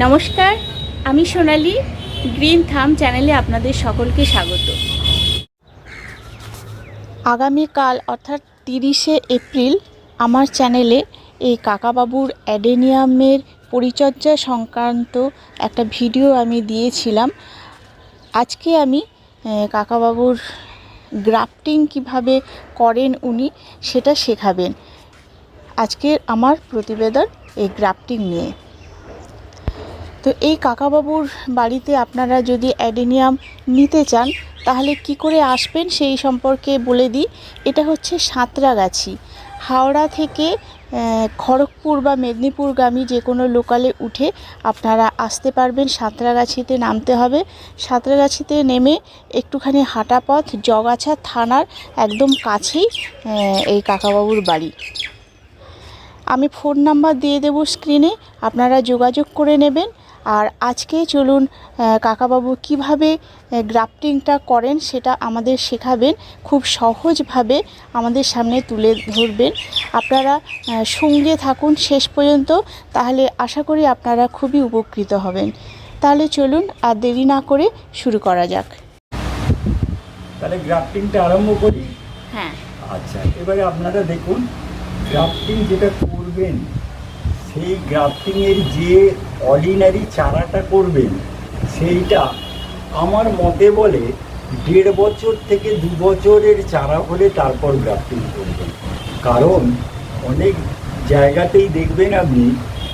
নমস্কার, আমি সোনালি, গ্রিন থাম চ্যানেলে আপনাদের সকলকে স্বাগত। আগামীকাল, অর্থাৎ তিরিশে এপ্রিল, আমার চ্যানেলে এই কাকাবাবুর অ্যাডেনিয়ামের পরিচর্যা সংক্রান্ত একটা ভিডিও আমি দিয়েছিলাম। আজকে আমি কাকাবাবুর গ্রাফটিং কীভাবে করেন উনি, সেটা শেখাবেন। আজকের আমার প্রতিবেদন এই গ্রাফটিং নিয়ে। তো এই কাকাবাবুর বাড়িতে আপনারা যদি অ্যাডেনিয়াম নিতে চান, তাহলে কি করে আসবেন সেই সম্পর্কে বলে দিই। এটা হচ্ছে সাঁতরাগাছি। হাওড়া থেকে খড়গপুর বা মেদিনীপুরগামী যে কোনো লোকালে উঠে আপনারা আসতে পারবেন। সাঁতরাগাছিতে নামতে হবে। সাঁতরাগাছিতে নেমে একটুখানি হাঁটা পথ, জগাছা থানার একদম কাছেই এই কাকাবাবুর বাড়ি। আমি ফোন নাম্বার দিয়ে দেবো স্ক্রিনে। আপনারা যোগাযোগ করে নেবেন। আর আজকে চলুন কাকাবাবু কীভাবে গ্রাফটিংটা করেন সেটা আমাদের শেখাবেন খুব সহজভাবে আমাদের সামনে তুলে ধরবেন। আপনারা সঙ্গে থাকুন শেষ পর্যন্ত তাহলে আশা করি আপনারা খুবই উপকৃত হবেন। তাহলে চলুন আর দেরি না করে শুরু করা যাক। তাহলে গ্রাফটিংটা আরম্ভ করি? হ্যাঁ। আচ্ছা এবারে আপনারা দেখুন গ্রাফটিং যেটা করবেন সেই গ্রাফটিংয়ের যে অর্ডিনারি চারাটা করবেন, সেইটা আমার মতে বলে দেড় বছর থেকে দু বছরের চারা হলে তারপর গ্রাফটিং করবেন। কারণ অনেক জায়গাতেই দেখবেন আপনি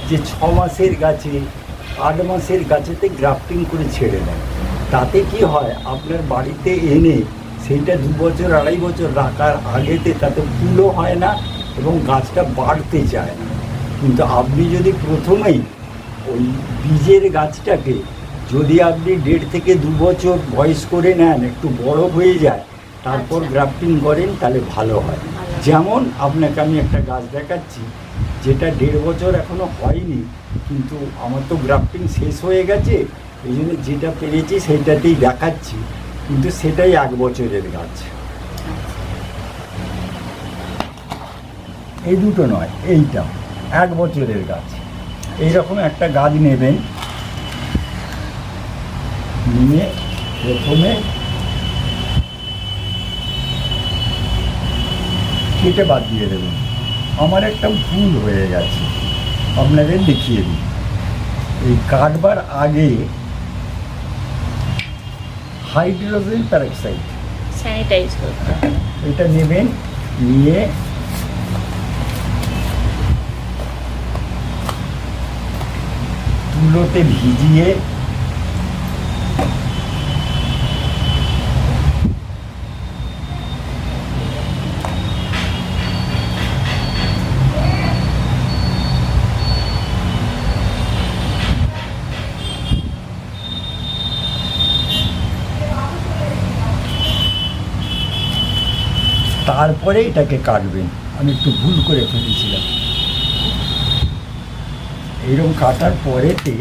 যে ছ মাসের গাছে, আট মাসের গাছেতে গ্রাফটিং করে ছেড়ে দেন। তাতে কি হয়, আপনার বাড়িতে এনে সেইটা দু বছর, আড়াই বছর রাখার আগেতে তাতে ফুলও হয় না এবং গাছটা বাড়তে চায় না। কিন্তু আপনি যদি প্রথমেই ওই বীজের গাছটাকে যদি আপনি দেড় থেকে দু বছর বয়স করে নেন একটু বড় হয়ে যায় তারপর আচ্ছা। গ্রাফটিং করেন তাহলে ভালো হয়। যেমন আপনাকে আমি একটা গাছ দেখাচ্ছি যেটা দেড় বছর এখনও হয়নি কিন্তু আমার তো গ্রাফটিং শেষ হয়ে গেছে এই জন্য যেটা পেরেছি সেইটাতেই দেখাচ্ছি কিন্তু সেটাই এক বছরের গাছ। এই দুটো নয় এইটা। এক বছরের গাছ। এইরকম একটা গাছ নেবেন। নিয়ে প্রথমে কেটে বাদ দিয়ে দেবেন। আমার একটা ভুল হয়ে গেছে। আপনাদের দেখিয়ে দিই। এই কাটবার আগে হাইড্রোজেন প্যারক্সাইড স্যানিটাইজ করতে এটা নেবেন নিয়ে তুলোতে ভিজিয়ে তারপরে এটাকে কাটবেন। আমি একটু ভুল করে ফেলেছিলাম। এইরকম কাটার পরেতে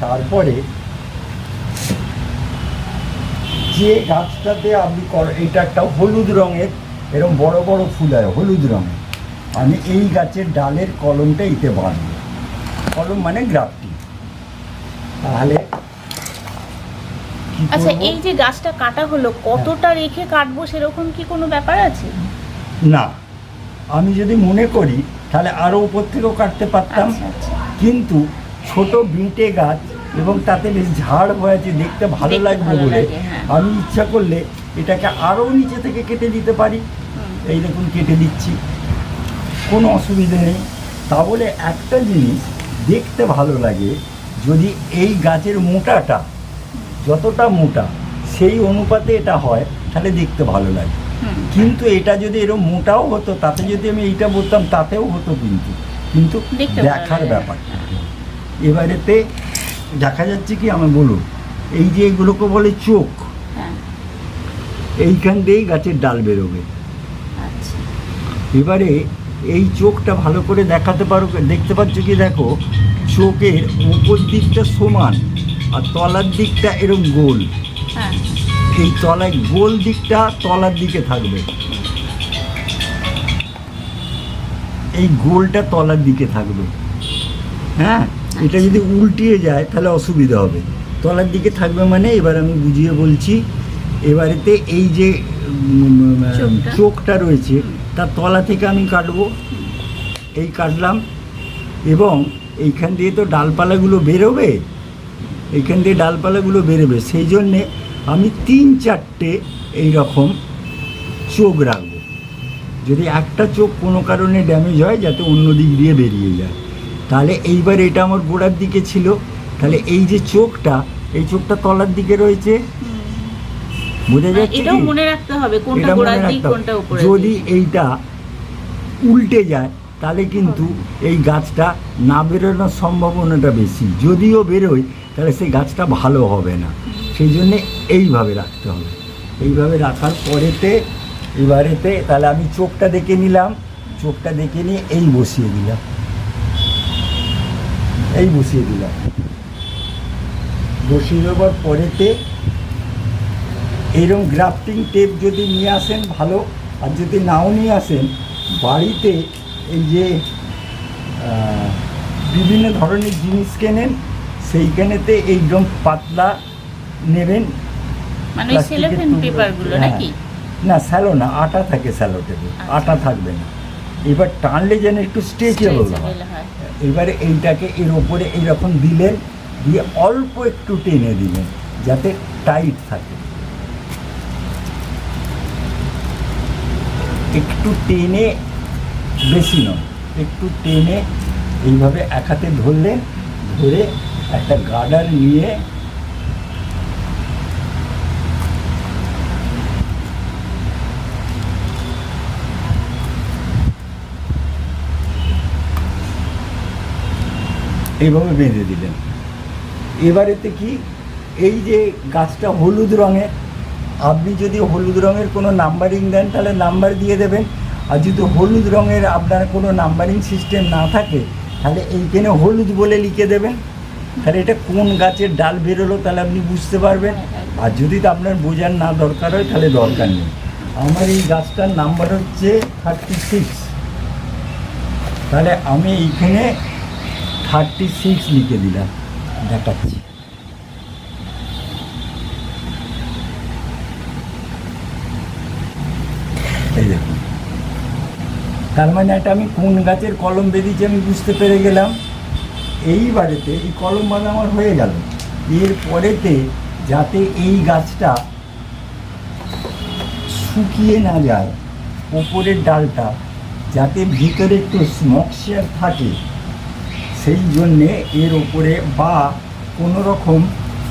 তারপরে যে গাছটাতে আপনি এটা একটা হলুদ রঙের এরকম বড় বড় ফুল হয় হলুদ রঙের। আমি এই গাছের ডালের কলমটা এতে বাঁধব। কলম মানে গ্রাফটি। তাহলে আচ্ছা এই যে গাছটা কাটা হলো কতটা রেখে কাটবো সেরকম কি কোনো ব্যাপার আছে? না। আমি যদি মনে করি তাহলে আরও উপর থেকেও কাটতে পারতাম। আচ্ছা আচ্ছা। কিন্তু ছোট বিটে গাছ এবং তাতে বেশ ঝাড় হয়েছে দেখতে ভালো লাগবে বলে হ্যাঁ। আমি ইচ্ছা করলে এটাকে আরও নিচে থেকে কেটে দিতে পারি। এই দেখুন কেটে দিচ্ছি। কোনো অসুবিধে নেই। তা বলে একটা জিনিস দেখতে ভালো লাগে যদি এই গাছের মোটাটা যতটা মোটা সেই অনুপাতে এটা হয় তাহলে দেখতে ভালো লাগে। কিন্তু এটা যদি এরকম মোটাও হতো তাতে যদি আমি এইটা বলতাম তাতেও হতো কিন্তু। কিন্তু দেখার ব্যাপার। এবারেতে দেখা যাচ্ছে কি আমি বলুন এই যে এগুলোকে বলে চোখ হ্যাঁ। এইখান দিয়েই গাছের ডাল বেরোবে। আচ্ছা। এবারে এই চোখটা ভালো করে দেখাতে পারো দেখতে পাচ্ছ কি দেখো চোখের উপর দিকটা সমান আর তলার দিকটা এরকম গোল। হ্যাঁ। এই তলায় গোল দিকটা তলার দিকে থাকবে। এই গোলটা তলার দিকে থাকবে। হ্যাঁ? এটা যদি উল্টিয়ে যায় তাহলে অসুবিধা হবে। তলার দিকে থাকবে মানে এবার আমি বুঝিয়ে বলছি এবারেতে এই যে চোখটা। রয়েছে তার তলা থেকে আমি কাটবো। এই কাটলাম এবং এইখান দিয়ে তো ডালপালাগুলো বেরোবে এইখান দিয়ে ডালপালাগুলো বেরোবে। সেই জন্যে আমি তিন চারটে এই রকম চোখ যদি একটা চোখ কোনো কারণে ড্যামেজ হয় যাতে অন্য দিক দিয়ে বেরিয়ে যায়। তাহলে এইবার এটা আমার গোড়ার দিকে ছিল। তাহলে এই যে চোখটা এই চোখটা তলার দিকে রয়েছে। বোঝা যাচ্ছে এটাও মনে রাখতে হবে কোনটা এটা গোড়ার দিক রাখতে হবে। কোনটা উপরে যদি এইটা উল্টে যায় তাহলে কিন্তু এই গাছটা না বেরোনোর সম্ভাবনাটা বেশি। যদিও বেরোয় তাহলে সেই গাছটা ভালো হবে না। সেই জন্যে এইভাবে রাখতে হবে। এইভাবে রাখার পরেতে এবারেতে তাহলে আমি চোখটা দেখে নিলাম চোখটা দেখে নিয়ে এই বসিয়ে দিলাম। এই বসিয়ে দিলাম। বসিয়ে দেওয়ার পরেতে এইরকম গ্রাফটিং টেপ যদি নিয়ে আসেন ভালো আর যদি নাও নিয়ে আসেন বাড়িতে এই যে বিভিন্ন ধরনের জিনিস কেনেন সেইখানেতে এইরকম পাতলা নেবেন। মানে সেলোফেন পেপারগুলো হ্যাঁ। নাকি? না স্যালো না আটা থাকে স্যালো টেপে আচ্ছা। আটা থাকবে না। এবার টানলে যেন একটু স্ট্রেচেবল হয়। এবারে এইটাকে এর ওপরে এইরকম দিলেন দিয়ে অল্প একটু টেনে দিলেন যাতে টাইট থাকে। একটু টেনে বেশি নয় একটু টেনে এইভাবে এক হাতে ধরলেন ধরে একটা গার্ডার নিয়ে এইভাবে বেঁধে দিলেন। এবারেতে কি? এই যে গাছটা হলুদ রঙের, আপনি যদি হলুদ রঙের কোনো নাম্বারিং দেন, তাহলে নাম্বার দিয়ে দেবেন। আর যদি হলুদ রঙের আপনার কোনো নাম্বারিং সিস্টেম না থাকে, তাহলে এইখানে হলুদ বলে লিখে দেবেন। তাহলে এটা কোন গাছের ডাল বেরোলো, তাহলে আপনি বুঝতে পারবেন। আর যদি তো আপনার বোঝার না দরকার হয়, তাহলে দরকার নেই। আমার এই গাছটার নাম্বার হচ্ছে থার্টি সিক্স তাহলে আমি এইখানে থার্টি সিক্স লিখে দিলাম। দেখাচ্ছি। এই দেখুন। তার মানে একটা আমি কোন গাছের কলম বেরিয়েছি আমি বুঝতে পেরে গেলাম। এইবারেতে এই কলম বাঁধা আমার হয়ে গেল। এর পরেতে যাতে এই গাছটা শুকিয়ে না যায়, ওপরের ডালটা যাতে ভিতরে একটু মক্সচার থাকে সেই জন্যে এর ওপরে বা কোনো রকম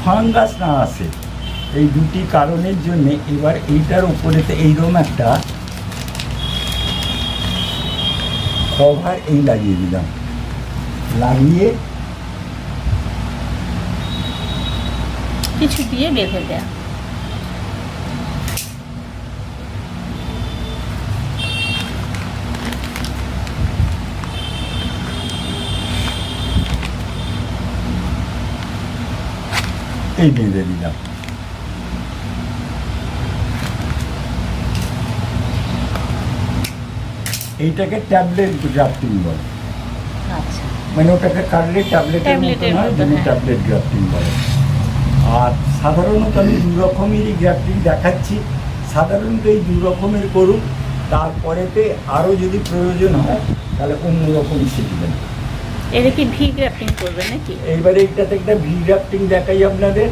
ফাঙ্গাস না আসে। এই দুটি কারণের জন্যে এবার এইটার ওপরেতে এইরকম একটা কভার এই লাগিয়ে দিলাম। লাগিয়ে কিছু দিয়ে বেঁধে দেয়া। এই বেঁধে দিলাম। এইটাকে ট্যাবলেট গ্রাফটিং বলে। আচ্ছা। মানে ওটাকে কাটলে ট্যাবলেটের মতো হয় মতো, হ্যাঁ। ট্যাবলেট গ্রাফটিং বলে। আর সাধারণত আমি দু রকমেরই গ্রাফটিং দেখাচ্ছি। সাধারণত এই দু রকমের করুন তারপরেতে আরও যদি প্রয়োজন হয় তাহলে অন্য রকম শিখবেন। এটা কি ভি গ্রাফটিং করবে নাকি? এইবারে এইটাতে একটা ভি গ্রাফটিং দেখাই আপনাদের।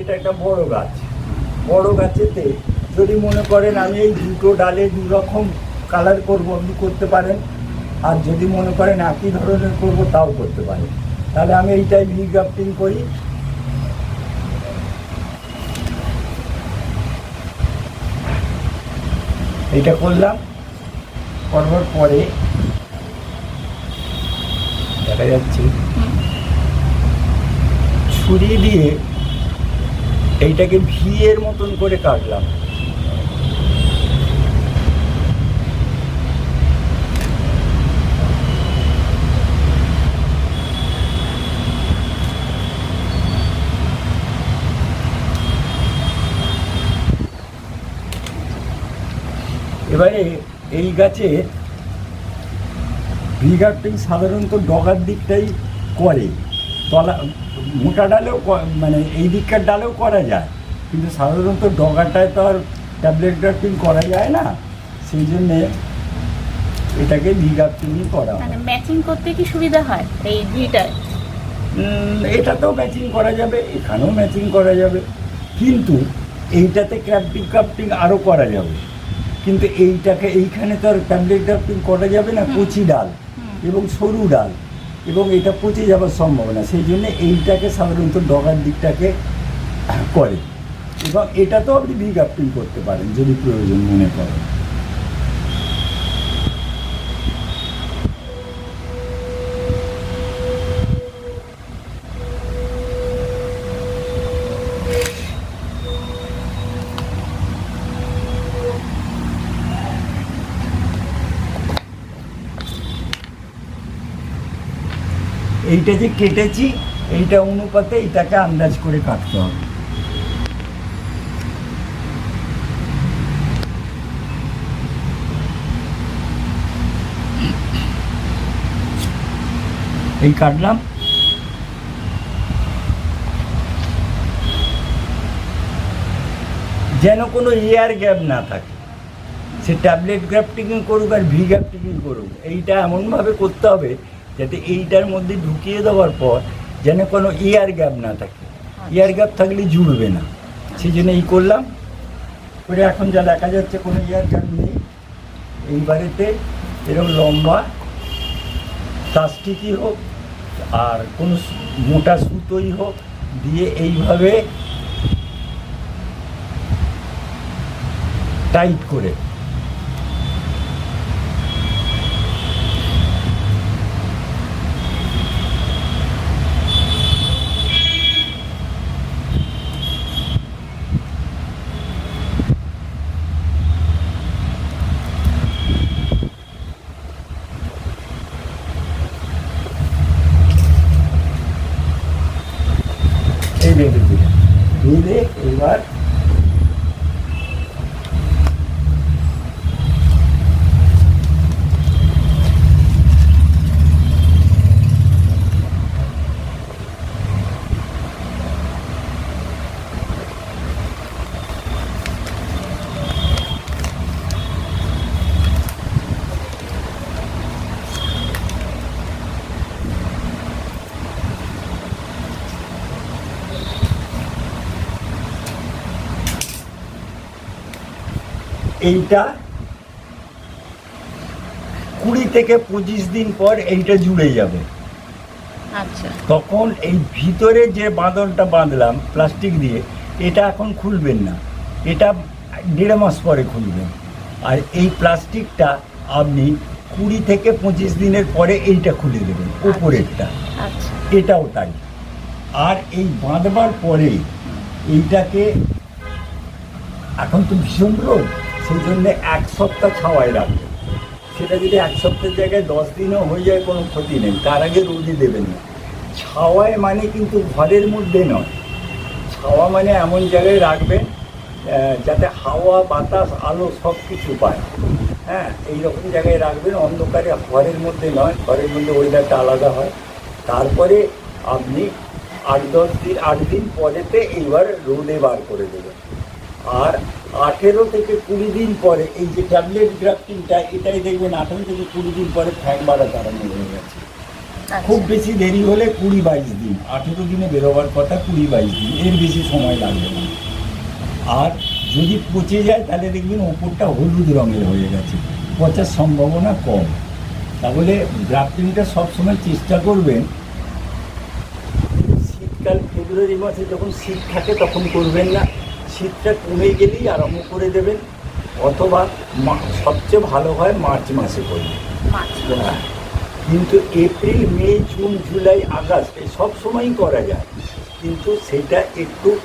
এটা একটা বড় গাছ। বড় গাছেতে যদি মনে করেন আমি এই দুটো ডালে দু রকম কালার করব, আপনি করতে পারেন। আর যদি মনে করেন একই ধরনের করব, তাও করতে পারেন। তাহলে আমি এইটাই ভি গ্রাফটিং করি। এইটা করলাম। করবার পরে দেখা যাচ্ছে। ছুরি দিয়ে এইটাকে ভি এর মতন করে কাটলাম। এবারে এই গাছের ভি গ্রাফটিং সাধারণত ডগার দিকটাই করে। তলা মোটা ডালেও মানে এই দিককার ডালেও করা যায়। কিন্তু সাধারণত ডগাটায় তো আর ট্যাবলেট গ্রাফটিং করা যায় না। সেই জন্যে এটাকে ভি গ্রাফটিংই করা হয়। মানে ম্যাচিং করতে কি সুবিধা হয় এই ভিটায়? এটাতেও ম্যাচিং করা যাবে এখানেও ম্যাচিং করা যাবে। কিন্তু এইটাতে ক্রাফটিং ক্রাফটিং আরও করা যাবে। কিন্তু এইটাকে এইখানে তো আর ট্যাবলেট ক্রাফটিং করা যাবে না কচি ডাল। এবং সরু ডাল, এবং এটা পচে যাওয়ার সম্ভাবনা, সেই জন্য এইটাকে সাধারণত ডগার দিকটাকে করে। এবং এটা তো আপনি বিগ আপটিং করতে পারেন, যদি প্রয়োজন মনে করেন। এইটা যে কেটেছি, এইটা অনুপাতে এটাকে আন্দাজ করে কাটতে হবে। এই কাটলাম। যেন কোনো এয়ার গ্যাপ না থাকে। সে ট্যাবলেট গ্রাফটিং করুক আর ভি গ্রাফটিং করুক। এইটা এমনভাবে করতে হবে যাতে এইটার মধ্যে ঢুকিয়ে দেওয়ার পর যেন কোনো এয়ার গ্যাপ না থাকে। এয়ার গ্যাপ থাকলে জুড়বে না। সেই জন্য এই করলাম। করে এখন যা দেখা যাচ্ছে কোনো এয়ার গ্যাপ নেই। এইবারেতে এরকম লম্বা প্লাস্টিকই হোক আর কোনো মোটা সুতোই হোক দিয়ে এইভাবে টাইট করে এই বেঁধে দিলে বেঁধে এবার এইটা কুড়ি থেকে পঁচিশ দিন পর এইটা জুড়ে যাবে। আচ্ছা। তখন এই ভিতরে যে বাঁধনটা বাঁধলাম প্লাস্টিক দিয়ে এটা এখন খুলবেন না। এটা দেড় মাস পরে খুলবেন। আর এই প্লাস্টিকটা আপনি কুড়ি থেকে পঁচিশ দিনের পরে এইটা খুলে দেবেন উপরেরটা। আচ্ছা। এটাও তাই। আর এই বাঁধবার পরে এইটাকে এখন তো ভীষণ রোদ। সেই জন্য এক সপ্তাহ ছাওয়ায় রাখবে। সেটা যদি এক সপ্তাহের জায়গায় দশ দিনও হয়ে যায়, কোনো ক্ষতি নেই। তার আগে রোদে দেবেন না। ছাওয়ায় মানে কিন্তু ঘরের মধ্যে নয়। ছাওয়া মানে এমন জায়গায় রাখবেন যাতে হাওয়া, বাতাস, আলো সব কিছু পায়। হ্যাঁ এইরকম জায়গায় রাখবেন, অন্ধকারে ঘরের মধ্যে নয়, ঘরের মধ্যে ওয়েদারটা আলাদা হয়। তারপরে আপনি আট দশ দিন, আট দিন পরেতে এইবার রোদে বার করে দেবেন। আর আঠেরো থেকে কুড়ি দিন পরে এই যে ট্যাবলেট গ্রাফটিংটা এটাই দেখবেন আঠেরো থেকে কুড়ি দিন পরে ফ্যাক বাড়াতে আরম্ভ হয়ে গেছে। খুব আচ্ছা বেশি দেরি হলে কুড়ি বাইশ দিন আঠেরো দিনে বেরোবার কথা কুড়ি বাইশ দিন এর বেশি সময় লাগবে না। আর যদি পচে যায় তাহলে দেখবেন ওপরটা হলুদ রঙের হয়ে গেছে পচার সম্ভাবনা কম। তাহলে গ্রাফটিংটা সবসময় চেষ্টা করবেন। শীতকাল ফেব্রুয়ারি মাসে যখন শীত থাকে তখন করবেন না। শীতটা কমে গেলেই আরম্ভ করে দেবেন অথবা মা- সবচেয়ে ভালো হয় মার্চ মাসে করবেন হ্যাঁ। কিন্তু April May June July August এই সব সময়ই করা যায়। কিন্তু সেটা একটু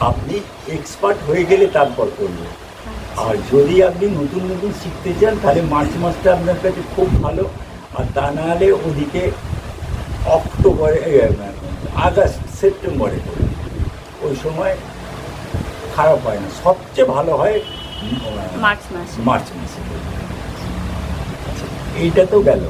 আপনি এক্সপার্ট হয়ে গেলে তারপর করবেন। আর যদি আপনি নতুন নতুন শিখতে চান তাহলে মার্চ মাসটা আপনার কাছে খুব ভালো। আর তা নাহলে ওদিকে অক্টোবরে আগস্ট সেপ্টেম্বরে। ওই সময় খারাপ হয় না। সবচেয়ে ভালো হয় মার্চ মাসে। মার্চ মাসে। আচ্ছা, এইটা তো গেল।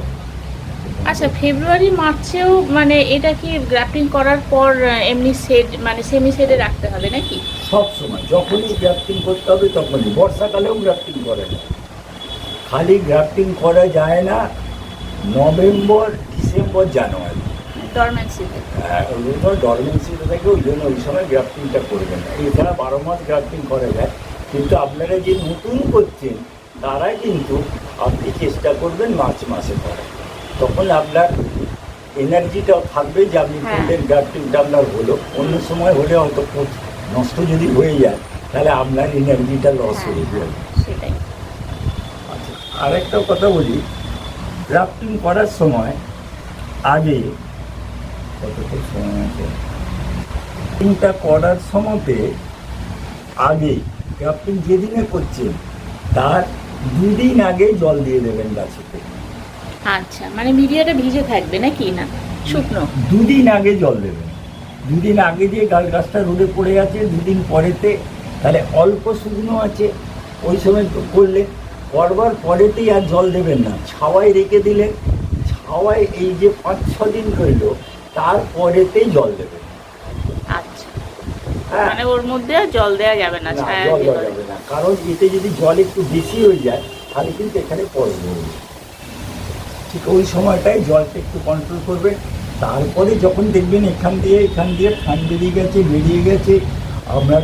আচ্ছা ফেব্রুয়ারি মার্চেও মানে এটা কি গ্রাফটিং করার পর এমনি সেট মানে সেমি সেটে রাখতে হবে নাকি? সব সময় যখনই গ্রাফটিং করতে হবে তখনই। বর্ষাকালেও গ্রাফটিং করে না। খালি গ্রাফটিং করা যায় না। November December January. ডরমেন্সিতে হ্যাঁ, ডরমেন্সিতে থাকে ওই জন্য ওই সময় গ্রাফটিংটা করবেন এছাড়া বারো মাস গ্রাফটিং করা যায়। কিন্তু আপনারা যে নতুন করছেন তারা কিন্তু আপনি চেষ্টা করবেন মার্চ মাসে করার। তখন আপনার এনার্জিটাও থাকবে যে আপনি হ্যাঁ। করলেন গ্রাফটিংটা আপনার হলো। অন্য সময় হলে হয়তো নষ্ট যদি হয়ে যায় তাহলে আপনার এনার্জিটা লস হয়ে যাবে। সেটাই। আচ্ছা আরেকটা কথা বলি। গ্রাফটিং করার সময় আগে কতটা সময় আছে গ্রাফটিংটা করার সময়তে আগে গ্রাফটিং যেদিনে করছেন তার দুদিন আগে জল দিয়ে দেবেন গাছেতে। আচ্ছা মানে মিডিয়াটা ভিজে থাকবে নাকি? না শুকনো। দুদিন আগে জল দেবেন। দুদিন আগে যে গাছ গাছটা রোদে পড়ে আছে দুদিন পরেতে তাহলে অল্প শুকনো আছে ওই সময় করলে করবার পরেতেই আর জল দেবেন না। ছাওয়ায় রেখে দিলে ছাওয়ায় এই যে পাঁচ ছ দিন রইল তারপরেতেই জল দেবেন আচ্ছা। হ্যাঁ। মানে ওর মধ্যে জল দেওয়া যাবে না না, ছায়া জল দেওয়া যাবে না। কারণ এতে যদি জল একটু বেশি হয়ে যায় তাহলে কিন্তু এখানে পড়বে ঠিক ওই সময়টায় জলটা একটু কন্ট্রোল করবেন তারপরে যখন দেখবেন এখান দিয়ে এখান দিয়ে ঠান বেরিয়ে গেছে বেরিয়ে গেছে আপনার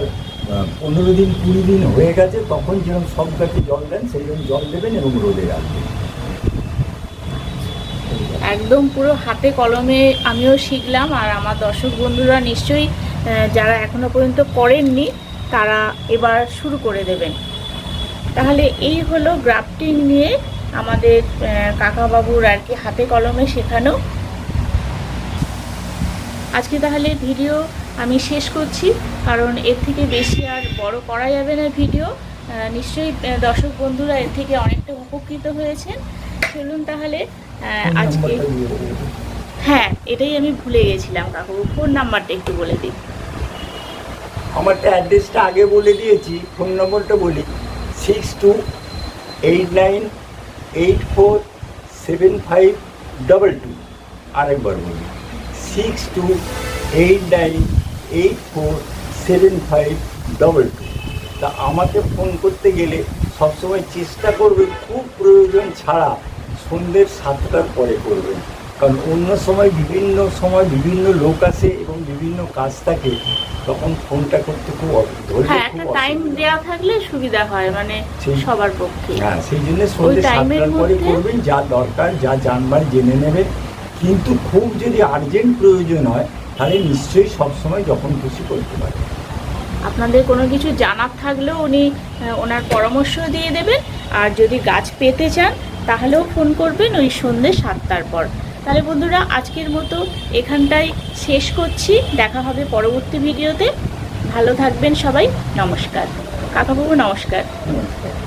পনেরো দিন কুড়ি দিন হয়ে গেছে তখন যেরকম সব গাছে জল দেন সেইরকম জল দেবেন এবং রোদে রাখবেন। একদম পুরো হাতে কলমে আমিও শিখলাম আর আমার দর্শক বন্ধুরা নিশ্চয়ই যারা এখনও পর্যন্ত করেননি, তারা এবার শুরু করে দেবেন। তাহলে এই হলো গ্রাফটিং নিয়ে আমাদের কাকাবাবুর আর কি হাতে কলমে শেখানো। আজকে তাহলে ভিডিও আমি শেষ করছি, কারণ এর থেকে বেশি আর বড় করা যাবে না ভিডিও। নিশ্চয়ই দর্শক বন্ধুরা এর থেকে অনেকটা উপকৃত হয়েছেন। চলুন তাহলে আজকে নাম্বারটা হ্যাঁ এটাই আমি ভুলে গেছিলাম কাকু। ফোন নাম্বারটা একটু বলে দিন আমারটা অ্যাড্রেসটা আগে বলে দিয়েছি ফোন নম্বরটা বলি। Six two eight nine eight four seven five double two. আরেকবার বলি। Six two eight nine eight four seven five double two. তা আমাকে ফোন করতে গেলে সবসময় চেষ্টা করবে খুব প্রয়োজন ছাড়া সন্ধ্যের সাতটার পরে করবেন কারণ অন্য সময় বিভিন্ন সময় বিভিন্ন লোক আসে এবং বিভিন্ন কাজ থাকে তখন ফোনটা করতে খুব হ্যাঁ একটা টাইম দেওয়া থাকলে সুবিধা হয় মানে সবার পক্ষে। হ্যাঁ সেই জন্য সন্ধ্যে সাতটার পরে করবেন যা দরকার যা জানবার জেনে নেবেন। কিন্তু খুব যদি আর্জেন্ট প্রয়োজন হয় তাহলে নিশ্চয়ই সবসময় যখন খুশি করতে পারেন। আপনাদের কোনো কিছু জানার থাকলেও উনি ওনার পরামর্শ দিয়ে দেবেন। আর যদি গাছ পেতে চান তাহলেও ফোন করবেন ওই সন্ধ্যে সাতটার পর। তাহলে বন্ধুরা, আজকের মতো এখানটায় শেষ করছি। দেখা হবে পরবর্তী ভিডিওতে। ভালো থাকবেন সবাই। নমস্কার। কাকাবাবু, নমস্কার। নমস্কার।